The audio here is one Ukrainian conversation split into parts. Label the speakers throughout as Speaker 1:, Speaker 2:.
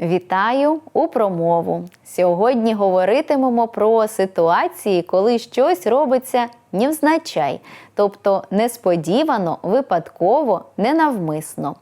Speaker 1: Вітаю у промову. Сьогодні говоритимемо про ситуації, коли щось робиться невзначай, тобто несподівано, випадково, ненавмисно.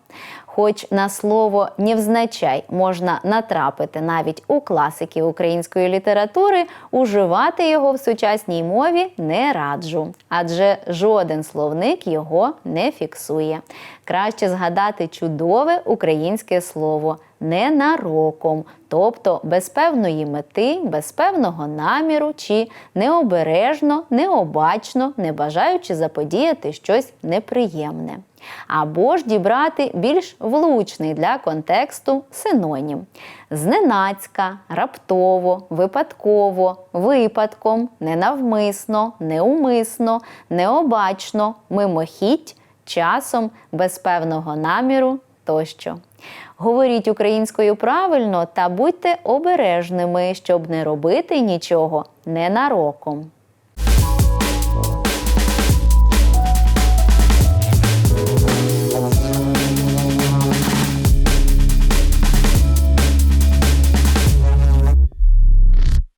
Speaker 1: Хоч на слово невзначай можна натрапити навіть у класиків української літератури, уживати його в сучасній мові не раджу, адже жоден словник його не фіксує. Краще згадати чудове українське слово ненароком, тобто без певної мети, без певного наміру чи необережно, необачно, не бажаючи заподіяти щось неприємне. Або ж дібрати більш влучний для контексту синонім: зненацька, раптово, випадково, випадком, ненавмисно, неумисно, необачно, мимохідь, часом, без певного наміру тощо. Говоріть українською правильно та будьте обережними, щоб не робити нічого ненароком.